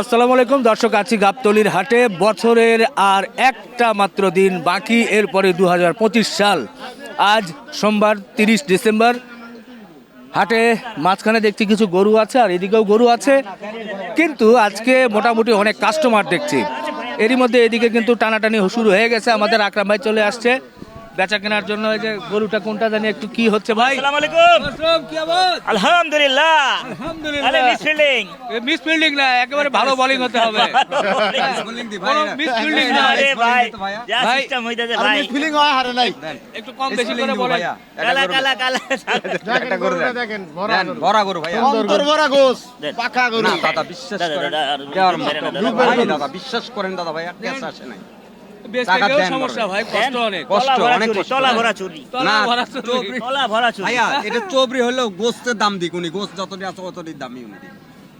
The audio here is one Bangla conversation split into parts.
আসসালামু আলাইকুম, দর্শক, আছি গাবতলির হাটে। বছরের আর একটা মাত্র দিন বাকি, এরপরে দু হাজার পঁচিশ সাল। আজ সোমবার তিরিশ ডিসেম্বর। হাটে মাঝখানে দেখছি কিছু গরু আছে, আর এদিকেও গরু আছে। কিন্তু আজকে মোটামুটি অনেক কাস্টমার দেখছি। এরই মধ্যে এদিকে কিন্তু টানাটানি শুরু হয়ে গেছে। আমাদের আকরাম ভাই চলে আসছে। বেচা কেনার জন্য এই যে গরুটা কোনটা জানি একটু কি হচ্ছে ভাই? আসসালামু আলাইকুম। আলহামদুলিল্লাহ। আরে মিস ফিল্ডিং মিস ফিল্ডিং না একেবারে ভালো বোলিং হতে হবে। মিস ফিল্ডিং না। আরে ভাই যা সিস্টেম হইতাছে ভাই। ফিলিং হয় হারে নাই। একটু কম বেশি করে বলেন। কালা কালা কালা। দেখেন গরুটা দেখেন ভরা গরু। বড়া গরু ভাইয়া। অন্তর ভরা গোস পাকা গরু। দাদা বিশ্বাস করেন। দাদা, আর ভাই গ্যাস আসে নাই। সমস্যা ভাই কষ্ট অনেক। কষ্ট, অনেক কষ্ট। তলা ভরা চুরি। তলা ভরা চুরি। তলা ভরা চুরি। ভাইয়া এটা চবরি হলেও গোস্তের দাম দিক উনি গোস্ত যতটি আছে অতটি দামই উনি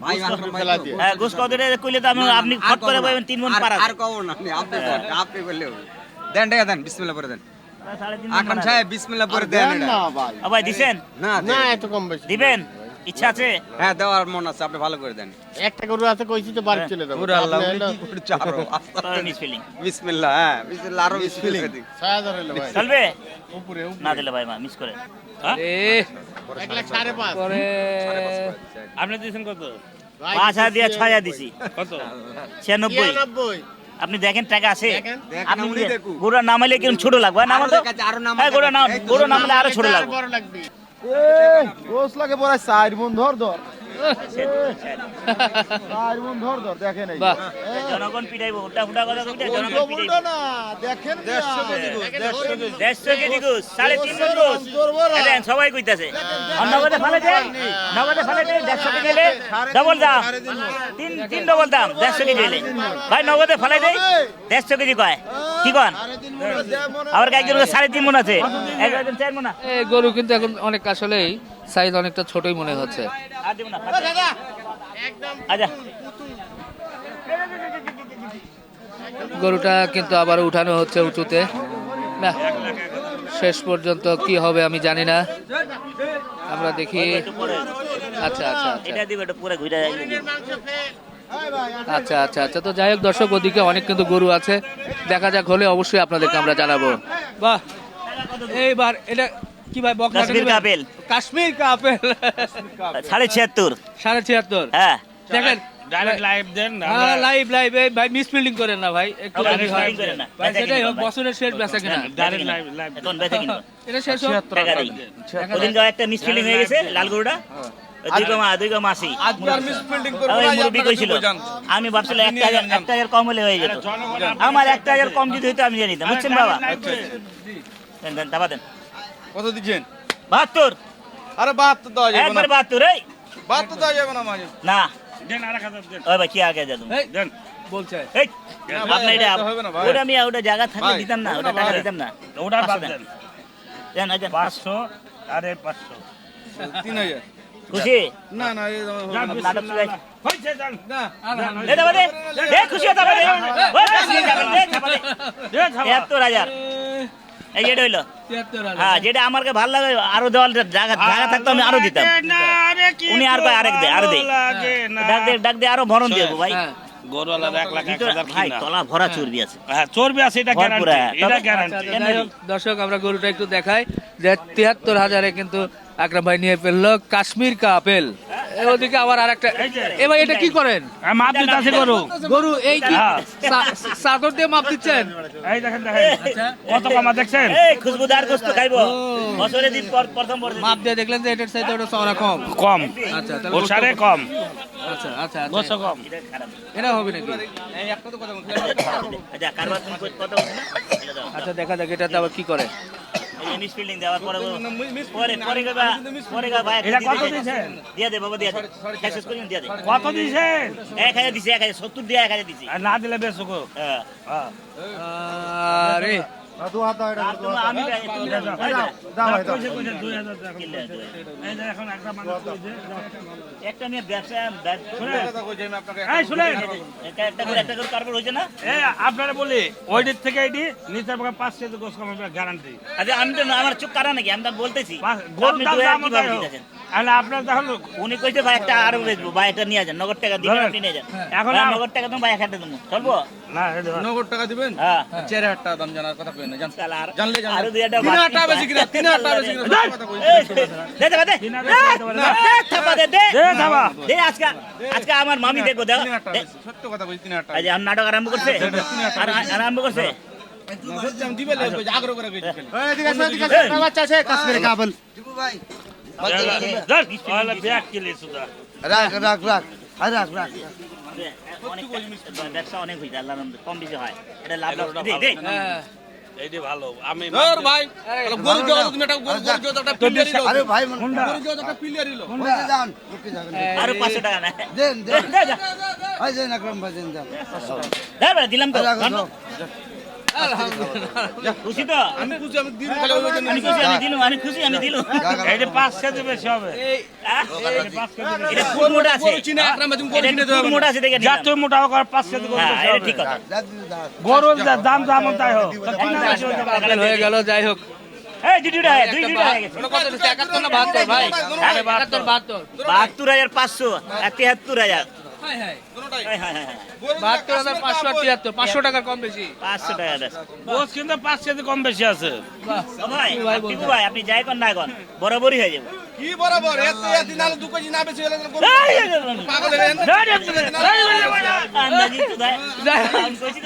ভাই আকরাম ভাই ফেলা তো- দিয়ে। হ্যাঁ গোস কত কইলে তো আমি না, না, আপনি ফট করে পাবেন তিন মন আর- পারা। আর কবো না। আপনি আপনি দেন, আপনি বললে দেন টাকা দেন বিসমিল্লাহ করে দেন। আকরাম সাহেব বিসমিল্লাহ করে দেন না ভাই। ভাই দিছেন? না না এত কম বেশি। দিবেন? ইচ্ছা আছে? হ্যাঁ দেওয়ার মন আছে আপনি ভালো করে দেন। একটা গরু আছে কইছি তো বাড়ি চলে যাব। আল্লাহ কি করছে আরও? বিসমিল্লাহ হ্যাঁ বিসমিল্লাহ আরও বিসমিল্লাহ দিক। ছয় হাজার হলো ভাই। চলবে? উপরে না দিলে ভাই মা মিস করে। এক লাখ সাড়ে পাঁচ। পরে আপনি দিয়েছেন কত? পাঁচ হাজার দিয়ে ছয় হাজার দিছি। কত? ছিয়ানব্বই। আপনি দেখেন টাকা আছে? আপনি গোড়া নামাইলে কিরম ছোট লাগবে? নামা আরও তো। দেখাচ্ছে, আরও হ্যাঁ গোড়া গোড়া আরও ছোট লাগবে। বড় লাগবে গোস লাগে পরে চার মন ধর ধর চার ধর ধর দেখেন এই বাহ। জনগণ পিটাইবো ওটা ফুটা কথা কইটা জনগণ পিটাইবো। না দেখেন দেড়শো কেজি গোস সাড়ে তিন মন গোস দেখেন সবাই কইতাছে। নগদে ফেলে দে নগদে ফেলে দে দেড়শো কেজি এলে ডবল দাম। তিন তিন ডবল দাম দেড়শো কেজি এলে ভাই নগদে ফেলে দে দেড়শো কেজি কয়? কি কন? আবার একজন সাড়ে তিন মন আছে। একজন চার মন গরু কিন্তু এখন অনেক আসলেই সাইজ অনেকটা ছোটই মনে হচ্ছে। আচ্ছা। গরুটা কিন্তু আবার উঠানো হচ্ছে উঁচুতে। না শেষ পর্যন্ত কি হবে আমি জানি না। আমরা দেখি। আচ্ছা আচ্ছা আচ্ছা। এটা দিব একটু পরে ঘুরে আচ্ছা আচ্ছা আচ্ছা। তো যাই হোক দর্শক ওদিকে অনেক কিন্তু গরু আছে। দেখা যাক হলে অবশ্যই আপনাদেরকে আমরা জানাব। বাহ। এইবার এটা কি ভাই বকনা কাশ্মীর কাপেল। কাশ্মীর কাপেল। সাড়ে ছিয়াত্তর। সাড়ে ছিয়াত্তর? হ্যাঁ। দেখেন ডাইরেক্ট লাইভ দেন হ্যাঁ লাইভ লাইভ ভাই মিস ফিল্ডিং করেন না ভাই একটু হয়। করেন না। ভাই সেটাই হোক বছরের শেষ বেচা কিনা। ডাইরেক্ট লাইভ লাইভ এখন বেঁচে কিনবো। এটা শেষ হোক। টাকা দিই ওদিন গাও একটা হয়ে গেছে লাল গরুটা। কইছিল আমি ভাবছিলাম হাজার একটা হাজার কম হলে হয়ে যেত। আমার একটা হাজার কম যদি হইতো আমি জানি না বুঝছেন বাবা? দেন দেন দাবা দেন। কত দিচ্ছেন বাহাত্তর আরে বাহাত্তর দেওয়া যাবে একবার বাহাত্তর এই বাহাত্তর দেওয়া যাবে না মাঝে না দেন আর হাজার দেন ওই ভাই কি আগে যা তুমি দেন বলছে এই আপনি এটা ওটা আমি ওটা জায়গা থাকলে দিতাম না ওটা টাকা দিতাম না ওটা বাদ দেন দেন আগে 500 আরে 500 3000 খুশি না না এই নাটক চলে হইছে জান না দে দে দে দে খুশি হতে পারে দে দে দে 70000 এই যেটা হইল। হ্যাঁ যেটা আমার ভালো লাগে আরও দেওয়াল জায়গা জায়গা থাকতো আমি আরও দিতাম। উনি আর কয় আরেক দে, আরও দে। ডাক দে ডাক দে আরও ভরণ দিয়ে ভাই। হ্যাঁ। হ্যাঁ। চর্বি আছে এটা ভরপুর, গ্যারান্টি হ্যাঁ। এটা তবে- আচ্ছা, দর্শক আমরা গরুটা একটু দেখাই যে তিয়াত্তর হাজারে কিন্তু আকরাম ভাই নিয়ে ফেলল কাশ্মীর কা আপেল এ ওদিকে আবার আরেকটা। এ ভাই এটা কি করেন? মাপ দিতে আছে গরু। গরু এই কি হ্যাঁ। দিয়ে মাপ দিচ্ছেন? এই দেখেন দেখেন। আচ্ছা। কত কমা দেখছেন? এই খুশবুদার গোস্ত খাইবো। বছরে দিন পর প্রথম বর্ষ মাপ দিয়ে দেখলেন যে এটার চাইতে ওটা চওড়া কম। কম। আচ্ছা তাহলে ওর সারে কম। আচ্ছা আচ্ছা আচ্ছা। গোস্ত কম। এটা হবে নাকি? আচ্ছা কত কত হচ্ছে না? এটা আচ্ছা দেখা যাক এটাতে আবার কি করে। এই মিস ফিল্ডিং দেওয়ার পরে পরে পরে গা পরে গা ভাই এটা কত দিয়ে দে। দিয়েছেন? দিয়ে দে বাবা দিয়ে দে শেষ করে দিয়ে দে কত দিছেন এক হাজার দিছি এক হাজার সত্তর দিয়ে এক হাজার দিছি না দিলে বেশ গো হ্যাঁ। হ্যাঁ। আরে একটা নিয়ে ব্যবসা হয়েছে না? আপনারা বলি ওই দিক থেকে এটি নিচের পাঁচ কেজি গোস গ্যারান্টি আচ্ছা আমি তো আমার চোখ কারা নাকি? আমি তো বলতেছি। তাহলে আপনার উনি কইছে ভাই একটা আরও বেচবো ভাই একটা নিয়ে যান নগদ টাকা দিবেন আপনি নিয়ে যান। এখন নগদ টাকা তুমি ভাই এক দেবো। চলবো? না নগদ টাকা দিবেন? হ্যাঁ। চার হাজার টাকা দাম জানার কথা কই না জান আর- জানলে জানলে আরও দুই হাজার টাকা বাড়তি বেশি কিনা তিন হাজার টাকা বেশি কিনা কথা কই দে দে দে। দে হাজার টাকা দিতে পারে না। দে, থাপা দে দে। দে থাপা। দে আজকে আজকে আমার মামি দেখো। বেশি সত্য কথা কই তিন হাজার টাকা আজ নাটক আরম্ভ করছে? আর আরম্ভ করছে? দিবে আগ্রহ করে কইছি খালি। বাচ্চা আছে কাশ্মীরি কাবল। ধর, রাখ রাখ রাখ আর রাখ রাখ ব্যবসা অনেক হয়েছে আল্লাহ কম বেশি হয় এটা লাভ ভালো আমি ভাই তুমি একটা আরে ভাই মন একটা যান ওকে যাবেন টাকা না দেন দেন ভাই দেন আকরাম ভাই দেন দিলাম তো খুশি তো আমি বুঝি আমি দিন খালি ওই জন্য আমি খুশি আমি দিলাম আমি খুশি আমি দিলাম এইটি পাঁচ কেজি বেশি হবে আহ, এইটি পাঁচ কেজি বেশি। এটা খুব মোটা আছে এটা মোটা দেখে যা দিলাম। তুই মোটা হোক আর পাঁচ কেজি গরু হ্যাঁ এটা ঠিক কথা রাখ গরুর দাম দাম তাই হোক হয়ে গেল যাই হোক এই দুই দুইটা হয়ে- দুই দুইটা হয়ে গেছে কত দিচ্ছে 71 না 72 ভাই আরে বাহাত্তর হাজার পাঁচশো তিয়াত্তর হাজার দুটোটাই হ্যাঁ, হ্যাঁ, হ্যাঁ। বাহাত্তর হাজার পাঁচশো আর তিয়াত্তর পাঁচশো টাকার কম বেশি পাঁচশো টাকা দেন। কিন্তু পাঁচ কম বেশি আছে ভাই ভাই আপনি যাই কর না এখন বরাবরই হয়ে যাবে কি বরাবর এত এত নালে দু কেজি না বেশি হলে পাগল হয়ে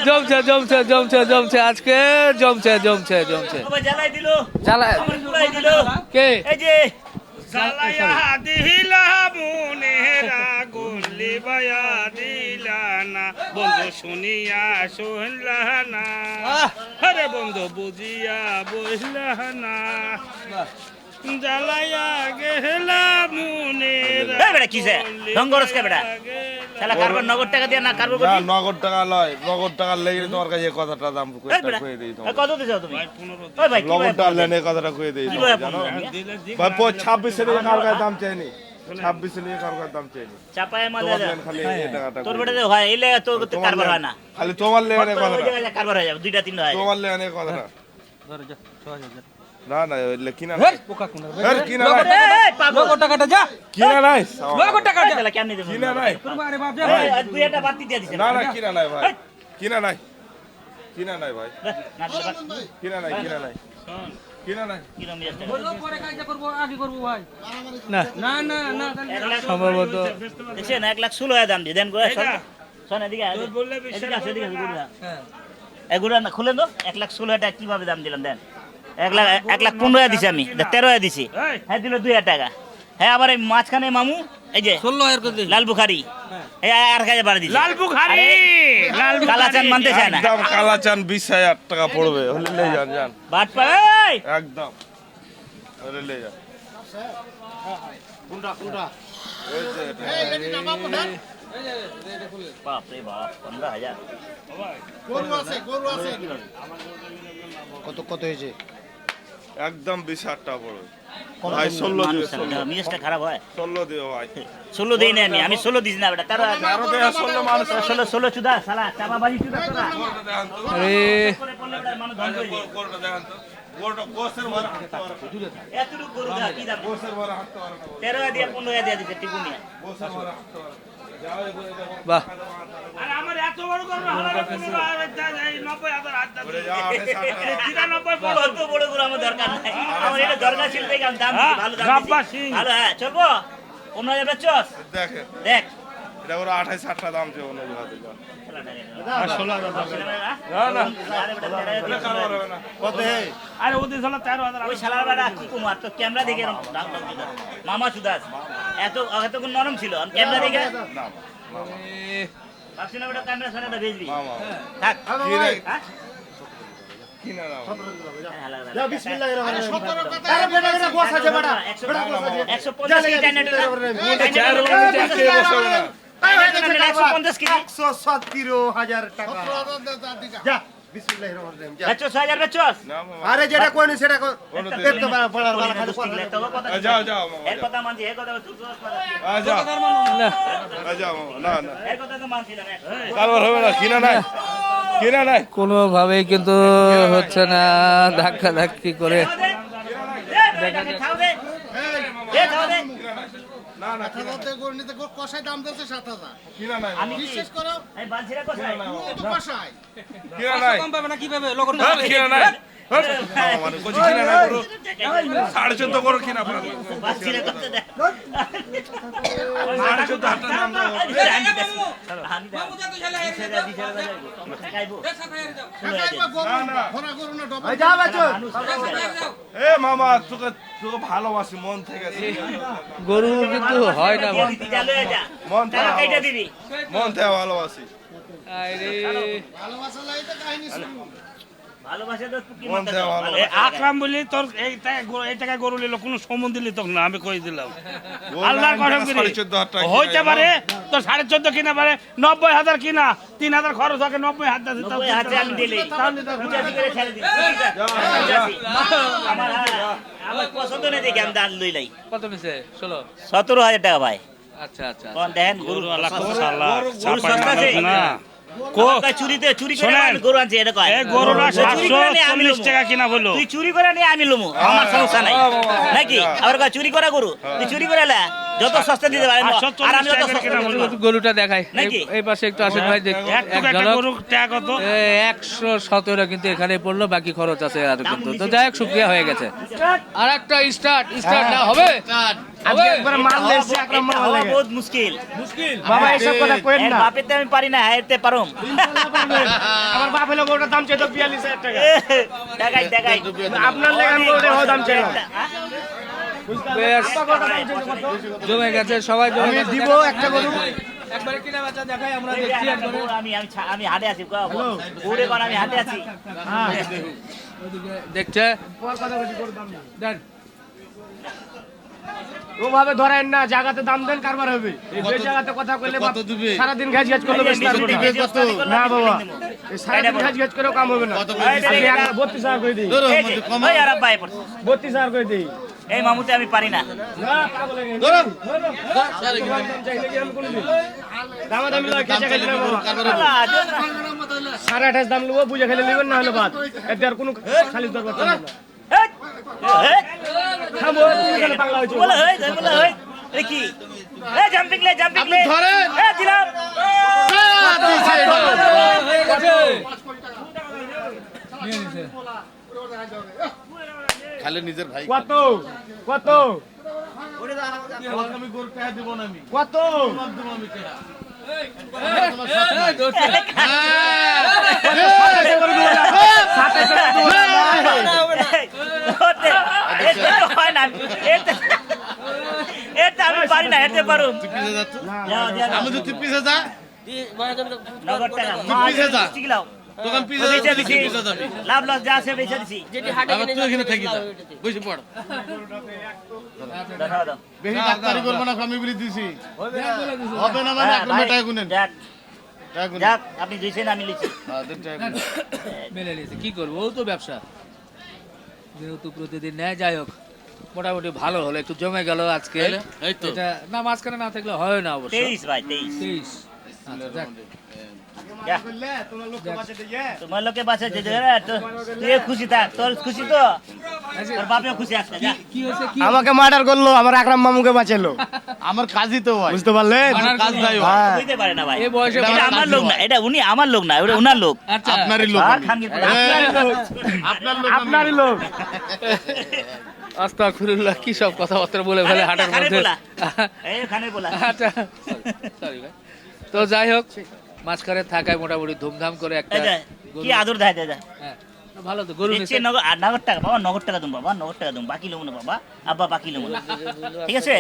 জমছে জমছে জমছে জমছে আজকে জমছে জমছে জমছে জ্বালাই দিল দিল কে এই যে দিলা মুনেরা বায়া দিলা না বন্ধু শুনিয়া শুনলা না আরে বন্ধু বুঝিয়া বুঝলা না জ্বালায়া গেলা মুনেরা এই বেটা কিসে? ধঙ্গরস কে বেটা? শালা কারবার নগদ টাকা দিয়ে না কারবার না নগদ টাকা লয় নগদ টাকা লেগে তোমার কাছে কথাটা দাম বেটা কয়ে তোমার কত দিছো তুমি? ভাই কি ভাই নগদ টাকা লেনে কথাটা কয়ে দিই ভাই জানো? জানো ভাই পো ছাব্বিশে কার কাছে দাম চাইনি? ছাব্বিশে নিয়ে কার কাছে দাম চাইনি চাপায় খালি টাকাটা তোর কয়ে বেটা দিই। যে হয় এলে তোর তো তোমার কারবার হয় না। খালি তোমার ওই কথাটা কারবার হয়ে যাবে দুইটা তিনটা হয়। তোমার লেনে কথাটা না। না ওই লে- কিনা নাই। এর কিনা নাই। পাগল। টাকাটা যা। কিনা নাই? টাকা দিলা কেমনে দেব? কিনা নাই? এই দুই একটা বাড়তি দিয়ে দিছে। না না কিনা নাই ভাই। কিনা নাই। কিনা নাই ভাই। কিনা নাই কিনা নাই। সম্ভবত এক লাখ ষোলো হাজার দাম দিয়ে। দেন। এগুলো না। খুলে তো এক লাখ ষোলো হাজার টাকা কীভাবে দাম দিলাম দেন। এক লাখ এক লাখ পনেরো হাজার দিছি আমি। তেরো হাজার দিছি। হ্যাঁ দিল দুই হাজার টাকা। হ্যাঁ আবার এই মাঝখানে মামু এই যে লাল বুখারি। এই আর কাজে বাড়ি দিছে লাল বুখারি! লাল কালাচান মানতে চায় না। একদম টাকা পড়বে। হলে লে যান যান। বাট পাই একদম। হলে লে যান। কোনটা কোনটা? এই যে এটা। বাপ রে বাপ পনেরো হাজার। গরু আছে গরু আছে কত কত হয়েছে? একদম বিশ হাজার টাকা পড়বে ভাই ষোলো দিবে ষোলো। মিজাজটা খারাপ হয়। ষোলো দিও ভাই। ষোলো দিই না আমি আমি ষোলো দিস না বেটা তেরো হাজার আরও দেয়া ষোলো মানুষ ষোলো ষোলো চুদা সালা চাপাবাজি চুদা তোরা। দেখান আরে। এতটুকু গরু দা, কি দাম? তেরো দিয়ে পনেরো দিয়ে দিচ্ছে টিপু বাহ। হ্যাঁ, দরকার ছিল দেখে হ্যাঁ, ভালো দাম গাব্বা দিছি। সিং। ভালো, হ্যাঁ, দেখ। এটা দাম চেয়ে অন্য জায়গাতে যাও। হ্যাঁ, আরে বেটা, তেরো হাজার দিয়ে ষোলো হাজার। কত হে আরে ওদের হলো তেরো হাজার ওই শালার বেটা কি কুমার তো ক্যামেরা দেখে দাম দাম মামা সুদাস এত এতক্ষণ নরম ছিল। ক্যামেরা দেখে ভাবছি না বেটা ক্যামেরা সামনে বেচবি। থাক। কি রে? হ্যাঁ? কিনা নাও যা বিসমিল্লাহির রহমানির রহিম আরে বেটা বেটা গোস আছে বেটা। একশো বেটা গোস আছে। একশো পঞ্চাশ একশো পঞ্চাশ কেজি একশো সতেরো হাজার টাকা যা আরে যেটা কোনি সেটা কো কোনো দিন দেখতে পারা পড়ার বেলা খালি দুষ্টি গেলে তোকে কথা আ, যাও যাও এর কথা মানছি এর কথা তুই তো কথা- আ, যাও আ, যাও মামা না না এর কথা তো মানছি না কারবার হবে না কিনা নাই কিনা নাই কোনোভাবেই কিন্তু হচ্ছে না ধাক্কা ধাক্কি করে গরু নিতে গরু কষাই দাম দিচ্ছে সাত হাজার। কিনা নাই আমি কি? বিশ্বাস করো আমি বালছিরা কোথায় তো কষাই কিনা নাই। কম পাবে না কীভাবে? হ্যাঁ, কিনা নাই। হ্যাঁ, মানে সাড়ে চোদ্দ কিনা সাড়ে চোদ্দ এ মামা তোকে তোকে ভালোবাসি মন থেকে গরু কিন্তু হয় না মন হয়ে মন থেকে মন থেকে ভালোবাসি ভালোবাসা লাইতে কাহিনী আকরাম বলি তোর এই টাকা গরু- নিল কোনো দিলি না আমি কই দিলাম। আল্লাহর করি। হইতে পারে সাড়ে চোদ্দ কিনা পারে নব্বই হাজার কিনা তিন হাজার খরচ থাকে নব্বই হাজার সতেরো হাজার টাকা ভাই। আচ্ছা আচ্ছা দেখেন গরু গরু আল্লাহ চুরিতে চুরি করে গরু আনছি এটা কয়? আমি চল্লিশ লমু। টাকা কিনা বলল। তুই চুরি করে নিয়ে আমি লমু আমার সমস্যা নাই। নাকি? আবার কয় চুরি করা গরু? তুই চুরি করে লা। যত সস্তা দিতে পারে আর আমি যত সস্তা কিনা দিব। বলল গরুটা দেখাই। এই- পাশে একটু আসেন ভাই একশো সতেরো কিন্তু এখানে পড়ল বাকি খরচ আছে আর কিন্তু। তো যাই হোক শুক্রিয়া হয়ে গেছে। আর একটা স্টার্ট স্টার্ট না হবে? হবে? হওয়া মুশকিল। বাবা এসব কথা কইেন এর না। বাপেতে আমি পারি না হাইতে পারুম। আমার বাপ হলো গরুটার দাম চাইতো বিয়াল্লিশ হাজার টাকা। দেখাই দেখাই। আপনার দাম বেশ। জমে গেছে সবাই জমে গেছে। দিব একটা গরু। একবারে কিনা বেচা দেখাই আমরা দেখছি একবারে। আমি আমি আমি হাটে আছি ঘুরে কোন আমি হাটে আছি। দেখছে। দেন। ওভাবে ধরেন না জায়গাতে দাম দেন কারবার হবে। এই জায়গাতে কথা কইলে ঘাজ ঘাজ করলে বেশ না। না বাবা। এই সারাদিন ঘাজ ঘাজ করেও কাম হবে না। আজকে একটা বত্রিশ হাজার করে দিই। দিই। এই মামুতে আমি পারি না। সাড়ে আঠাশ দাম নেব বুঝে খেলে নেবেন না হলে বাদ। এতে আর কোনো খালি। এ কি? জাম্পিং লে জাম্পিং লে ধরেন। দিলাম। নিয়ে নিছে খালি নিজের ভাই কত? কত? কত? হয়। না এতে আমি পারি না এতে পারুম। যাও, যাও, আমি তো তুই পিছে যা। নগদ টাকা। তুই পিছে যা। তখন পিছে যা বেচে তুই দিছি। পিছে যাবি লাভ লস যা আছে বেচে দিছি। আবার তুই এখানে থাকি যা। বসে পড়। বেশি ডাক্তারি করব না আমি বলে দিছি। হবে না মানে হ্যাঁ, গুনেন। যাক আপনি দিয়েছেন আমি লিখছি হ্যাঁ, নিয়েছে। কি করব? ও তো ব্যবসা। যেহেতু প্রতিদিন নেয় যাই হোক মোটামুটি ভালো হলো। একটু জমে গেল আজকে। এটা না মাঝখানে না থাকলে হয় না অবশ্য। তেইশ ভাই তেইশ। তেইশ। আচ্ছা। তোমার লোকে বাঁচা যেতে তুই খুশি থাক তোর খুশি তো? তোর বাপেও খুশি আছে যা। কি হয়েছে কি আমাকে মার্ডার করল আমার আকরাম মামুকে বাঁচালো। আমার কাজই তো ভাই। বুঝতে পারলেন আমার কাজ ভাই। হ্যাঁ। বুঝতে পারে না ভাই। এ বয়সে এটা আমার আমার লোক না এটা উনি আমার লোক না ওটা উনার লোক। আচ্ছা। আপনারই লোক। খানগির পোলা। আপনার লোক। আপনারই লোক। আস্তাগফিরুল্লাহ কি সব কথাবার্তা বলে ফেলে হাটের মধ্যে। আচ্ছা। সরি ভাই। তো যাই হোক মাঝখানে থাকায় মোটামুটি ধুমধাম করে একটা কি আদর দেয় দেয় হ্যাঁ, ভালো তো গরু দিচ্ছে নগর নগদ আর নগর টাকা বাবা নগদ টাকা দুম বাবা নগদ টাকা দুম বাকি লোক না বাবা আব্বা বাকি না ঠিক আছে?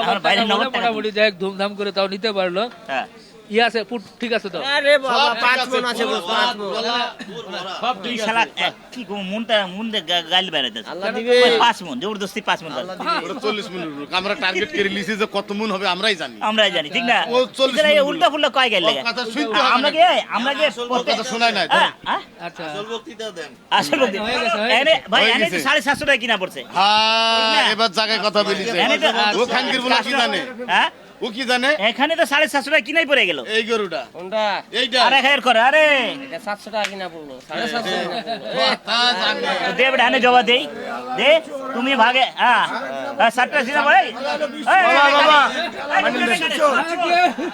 আমার বাইরে নগদ টাকা টাকা মোটামুটি যাই ধুমধাম করে তাও নিতে পারল। হ্যাঁ। ইয়ে আছে ঠিক আছে তো। আরে বাবা। পাঁচ মন আছে গোস পাঁচ মন সব তুই শালা কি কম মনটা মন দিয়ে গা- গাইল বেড়াইতেছে। আল্লাহ দিবে। পাঁচ মন জবরদস্তি পাঁচ মন। ওটা চল্লিশ মিনিট আমরা টার্গেট করে লিছি যে কত মন হবে আমরাই জানি। আমরাই জানি ঠিক না? ও চল্লিশ এছাড়া এই মিনিট উল্টা ফুল্টা কয় গাইল লাগে? কথা শুনতে হবে আমরা কি আমরা কি কথা শোনায় নাই হ্যাঁ, হ্যাঁ? আচ্ছা। আসল বলতে হয়ে গেছে, হয়ে এনে ভাই এনে তো গেছে। সাড়ে সাতশো টাকা কিনা পড়ছে। হ্যাঁ এবার জায়গায় কথা বলিছে। ও খানকির বলা কি জানে হ্যাঁ? ও কি জানে? এখানে তো সাড়ে সাতশো টাকা কিনাই পড়ে গেল। এই গরুটা। কোনটা? এইটা। আরে করে আরে। এটা সাতশো টাকা কিনা পড়ল সাড়ে সাতশো দে বেটা জবাব দেই। দে তুমি ভাগে হ্যাঁ সাতটা সিনা ভাই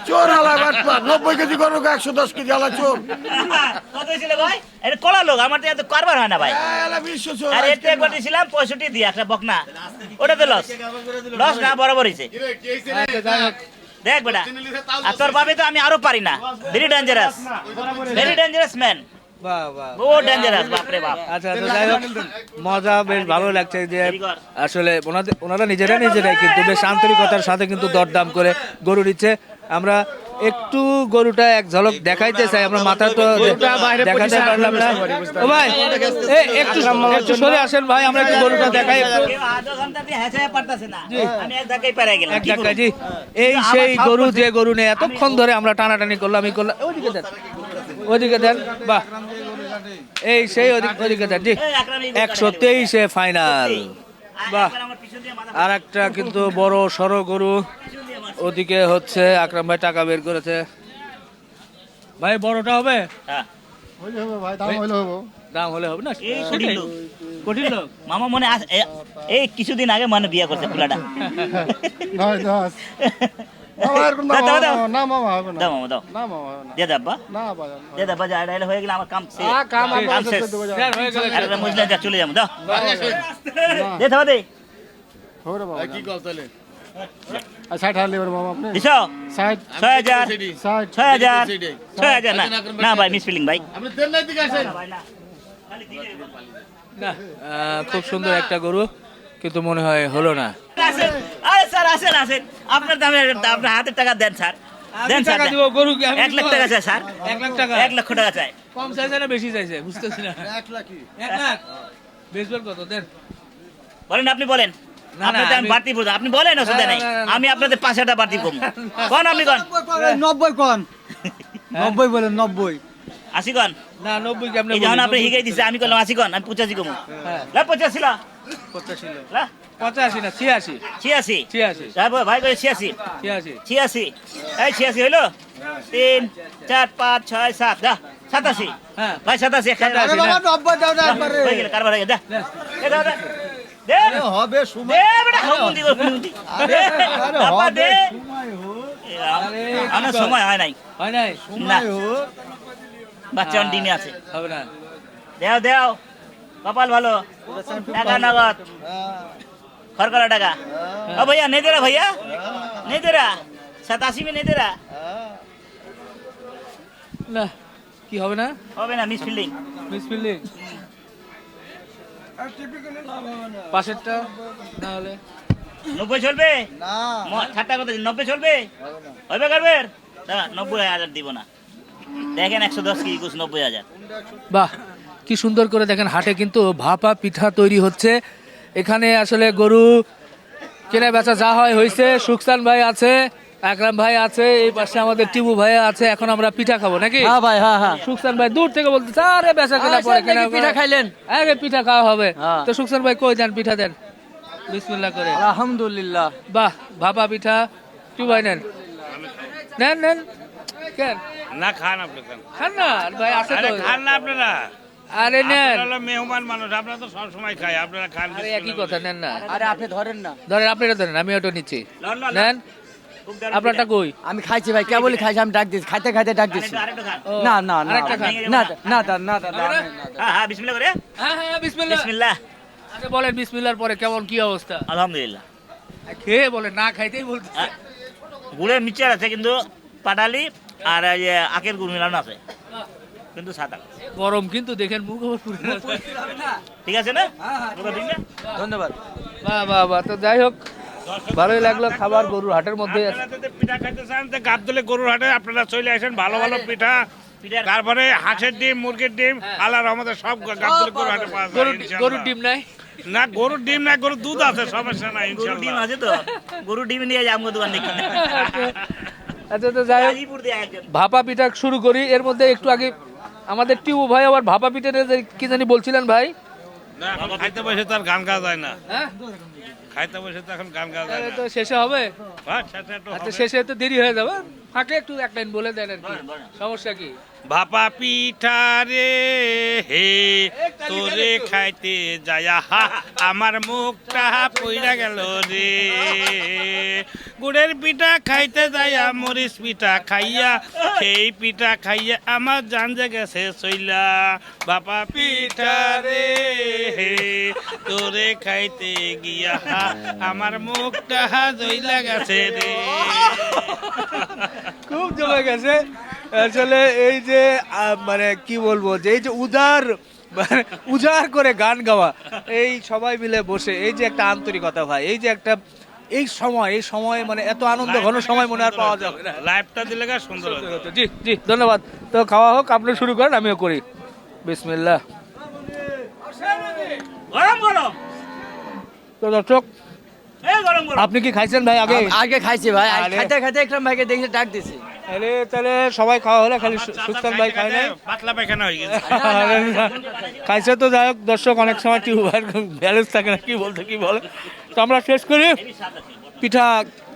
চোর। হালা বাটপা। নব্বই কেজি গরু একশো দশ কেজি হালা চোর। কত ছিল ভাই? এটা কলা লোক আমার তো এত কারবার হয় না ভাই। চোর। এতে একবার দিয়েছিলাম পঁয়ষট্টি দিয়ে একটা বকনা। ওটা তো লস লস না বরাবর হয়েছে দেখ বেটা আর তোর ভাবে তো আমি আরও পারি না। Very dangerous very dangerous man মজা বেশ ভালো লাগছে যে আসলে ওনাদের ওনারা নিজেরা নিজেরাই কিন্তু বেশ আন্তরিকতার সাথে কিন্তু দরদাম করে গরু দিচ্ছে আমরা একটু গরুটা এক ঝলক দেখাইতে চাই আমরা মাথা তো দেখাতে পারলাম না। ও ভাই এ, একটু একটু সরে আসেন ভাই আমরা একটু গরুটা দেখাই একটু। আধা ঘণ্টা দিয়ে না। আমি এক ধাক্কায় পেরে গেলাম এক ধাক্কা জি। এই সেই গরু যে গরু নেই এতক্ষণ ধরে আমরা টানাটানি করলাম আমি করলাম। ওইদিকে দেন। ওইদিকে দেন বাহ। এই সেই ওদিক- ওইদিকে দেন জি। একশো তেইশে ফাইনাল বাহ। আর একটা কিন্তু বড় সড়ো গরু। ওদিকে হচ্ছে আকরাম ভাই টাকা বের করেছে। ভাই বড়টা হবে? হ্যাঁ। হইলে হবে ভাই দাম হইলে হবে। দাম হলে হবে না? এই কঠিন লোক। কঠিন লোক। মামা মনে এই কিছুদিন আগে মানে বিয়ে করছে নয় দশ যা চলে যাব দাও। দে বাবা ষাট হাজার নেবেন আপনি দিছ ষাট। ছয় হাজার। ষাট। ছয় হাজার। ছয় হাজার না। না ভাই মিস ফিলিং ভাই। আপনি দেন নাই দিকে আসেন। না খুব সুন্দর একটা গরু কিন্তু মনে হয় হলো না। আরে স্যার আসেন আসেন। আপনার দামে আপনার হাতের টাকা দেন স্যার। দেন স্যার। গরু এক লাখ টাকা চাই স্যার। এক লাখ টাকা। এক লক্ষ টাকা চাই। কম চাইছে না বেশি চাইছে বুঝতেছি না। এক লাখ এক লাখ? বেসবেল কত? দেন। বলেন আপনি বলেন। না, আপনি না, দেন আমি- বাড়তি বলতে আপনি বলেন অসুবিধা নেই। আমি আপনাদের পাঁচ হাজার বাড়তি কম কোন আপনি কোন? নব্বই কন। নব্বই বলেন নব্বই। আশি কোন? না নব্বই যখন? আপনি হিগাই দিছে আমি করলাম আশি কোন আমি পঁচাশি কম। হ্যাঁ। লা পঁচাশি লা। পঁচাশি। লা। পঁচাশি না ছিয়াশি। ছিয়াশি। ছিয়াশি। ভাই করে ছিয়াশি। ছিয়াশি। ছিয়াশি। এই ছিয়াশি হইল? তিন চার পাঁচ ছয় সাত। দা সাতাশি। হ্যাঁ। ভাই সাতাশি হয়ে গেল কারবার হয়ে গেল দা এ দাও, দে হবে সময় দে দে সময় সময় হয় নাই। হয় নাই? সময় বাচ্চা অন দিনে আছে। হবে না। দেও দেও। কপাল ভালো। টাকা নগদ। খরকরা টাকা। হ্যাঁ। ও ভাইয়া নেই দেরা ভাইয়া। হ্যাঁ। নেই দেরা সাতাশি মে নেই দেরা হ্যাঁ। কি হবে না? হবে না মিস ফিল্ডিং মিস ফিল্ডিং পাশেরটা না। হলে নব্বই চলবে? ঠাট্টা কথা নব্বই চলবে? হবে করবে না নব্বই হাজার দিব না। দেখেন একশো দশ কেজি কুছ নব্বই হাজার। বাহ কি সুন্দর করে দেখেন হাটে কিন্তু ভাপা পিঠা তৈরি হচ্ছে। এখানে আসলে গরু কেনা বেচা যা হয় হয়েছে সুকসান ভাই আছে। আকরাম ভাই আছে এই পাশে আমাদের টিবু ভাই আছে এখন আমরা পিঠা খাব নাকি? হ্যাঁ ভাই হ্যাঁ হ্যাঁ। সুকসান ভাই দূর থেকে বলতেছে আরে বেচা কেনা পরে কেনা পিঠা খাইলেন? আগে পিঠা খাওয়া হবে। হ্যাঁ। তো সুকসান ভাই কই দেন পিঠা দেন। বিসমিল্লাহ করে। আলহামদুলিল্লাহ। বাহ ভাপা পিঠা। টিবু ভাই নেন। নেন নেন। কেন? না খান আপনি খান। খান না ভাই আছে আরে তো। খান না আপনারা। আরে নেন। আপনারা মেহমান মানুষ আপনারা তো সবসময় খাই আপনারা খান আরে একই কথা নেন না। আরে আপনি ধরেন না। ধরেন আপনি ধরেন আমি ওটা নিচ্ছি। নেন। আপনারটা কই? আমি খাইছি ভাই কে বলি খাইছি আমি ডাক দিচ্ছি খাইতে খাইতে ডাক দিচ্ছি না না না। না না না? হ্যাঁ হ্যাঁ বিসমিল্লাহ করে। হ্যাঁ হ্যাঁ বিসমিল্লাহ। বিসমিল্লাহ। আচ্ছা বলেন বিসমিল্লাহর পরে কেমন কি অবস্থা? আলহামদুলিল্লাহ। খেয়ে বলেন না খাইতেই বলতে গুড়ের মিক্সচার আছে কিন্তু পাটালি আর এই আখের গুড় মিলানো আছে। কিন্তু সাদা গরম কিন্তু দেখেন মুখ ঠিক আছে না? না ধন্যবাদ। বাহ বাহ বাহ তো যাই হোক ভালোই লাগল খাবার গরুর হাটের মধ্যে। পিঠা খাইতে চান তো গাবতলে গরুর হাটে আপনারা চলে আসেন ভালো ভালো পিঠা। তারপরে হাঁসের ডিম মুরগির ডিম আল্লাহ রহমতে সব গাবতলে গরুর হাটে পাওয়া যায় গরুর ডিম নাই? না গরুর ডিম না গরুর দুধ আছে সমস্যা নাই গরুর ডিম আছে তো। গরুর ডিম নিয়ে যাব দোকান দেখি আচ্ছা তো যাই ভাপা পিঠা শুরু করি। এর মধ্যে একটু আগে আমাদের টিউ ভাই আবার ভাপা পিঠা যে কি জানি বলছিলেন ভাই? না, খাইতে বসে তো আর গান গাওয়া যায় না। হ্যাঁ? খাইতে বসে তো এখন গান গাওয়া যাবে তো শেষে হবে? হ্যাঁ, আচ্ছা। শেষে তো দেরি হয়ে যাবে। ফাঁকে একটু এক লাইন বলে দেন আর কি। সমস্যা কি? ভাপা পিঠা রে হে, তোরে খাইতে যায়া, হা, আমার মুখটা পইরা গেল রে। গুড়ের পিঠা খাইতে যায়া, মরিচ পিঠা খাইয়া, সেই পিঠা খাইয়া আমার জান যে গেছে চইলা বাপা পিঠা রে হে, তোরে খাইতে গিয়া, হা, আমার মুখটা জইলা গেছে রে। খুব জমে গেছে। আসলে এই যে মানে কি বলব যে এই যে উদার মানে উজাড় করে গান গাওয়া এই সবাই মিলে বসে এই যে একটা আন্তরিকতা ভাই এই যে একটা এই সময় এই সময় মানে এত আনন্দ ঘন সময় মনে আর পাওয়া যাবে না। লাইভটা দিলে গা সুন্দর হতো। জি জি ধন্যবাদ। তো খাওয়া হোক আপনি শুরু করেন আমিও করি। বিসমিল্লাহ। গরম গরম। তো দর্শক আপনি কি খাইছেন ভাই আগে? আগে খাইছি ভাই। খাইতে খাইতে একরাম ভাইকে দেখে ডাক দিছি। আরে তাহলে সবাই খাওয়া হলে খালি সু- সুস্থান ভাই খায় না পাতলা পায়খানা হয়ে গেছে। খাইছে তো যাই হোক দর্শক অনেক সময় টিউবার ব্যালেন্স থাকে না কি বলতে কি বলে। তো আমরা শেষ করি। পিঠা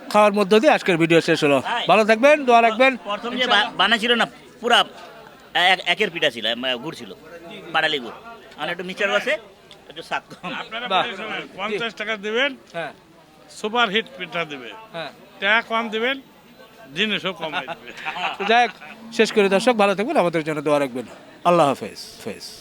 খাওয়ার মধ্য দিয়ে আজকের ভিডিও শেষ হলো। ভালো থাকবেন দোয়া রাখবেন। প্রথম যে বানাছিল না পুরা এক- একের পিঠা ছিল গুড় ছিল পাড়ালি গুড়। আর একটু মিক্সচার আছে একটু স্বাদ কম। আপনারা বাহ। পঞ্চাশ টাকা দিবেন হ্যাঁ। সুপার হিট পিঠা দিবে হ্যাঁ। টাকা কম দিবেন জিনিসও কমাই যাই হোক, শেষ করে দর্শক, ভালো থাকবেন, আমাদের জন্য দোয়া রাখবেন। আল্লাহ হাফেজ হাফেজ।